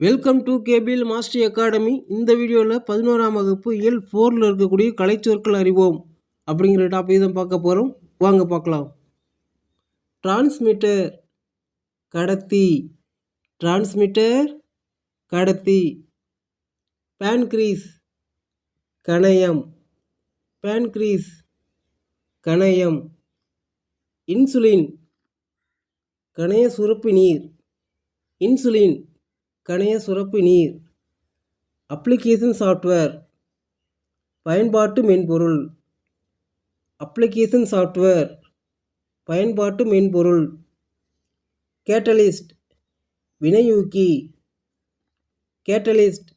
Welcome to cable master academy இந்த வீடியோவில் பதினோராம் வகுப்பு இயல் ஃபோரில் இருக்கக்கூடிய கலைச்சொற்கள் அறிவோம் அப்படிங்கிற டாபிக் தான் பார்க்க போகிறோம் வாங்க பார்க்கலாம். டிரான்ஸ்மிட்டர் கடத்தி. டிரான்ஸ்மிட்டர் கடத்தி. பேன்க்ரீஸ் கணையம். பேன்க்ரீஸ் கணையம். இன்சுலின் கணைய சுரப்பு நீர். இன்சுலின் கணைய சுரப்பு நீர். அப்ளிகேஷன் சாஃப்ட்வேர் பயன்பாட்டு மென்பொருள். அப்ளிகேஷன் சாஃப்ட்வேர் பயன்பாட்டு மென்பொருள். கேட்டலிஸ்ட் வினையூக்கி. கேட்டலிஸ்ட்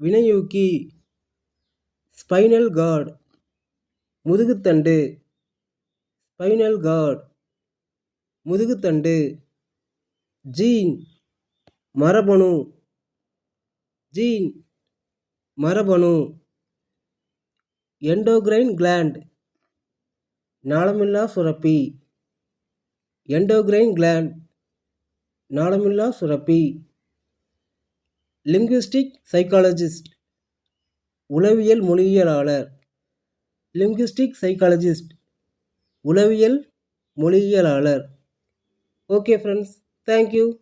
வினையூக்கி. ஸ்பைனல் கார்டு முதுகுத்தண்டு. ஸ்பைனல் கார்டு முதுகுத்தண்டு. ஜீன் மரபணு. ஜீன் மரபணு. Endocrine gland. நாளமில்லா சுரப்பி. Endocrine gland. நாளமில்லா சுரப்பி. Linguistic psychologist. உளவியல் மொழியியலாளர். Linguistic psychologist. உளவியல் மொழியியலாளர். Okay friends thank you.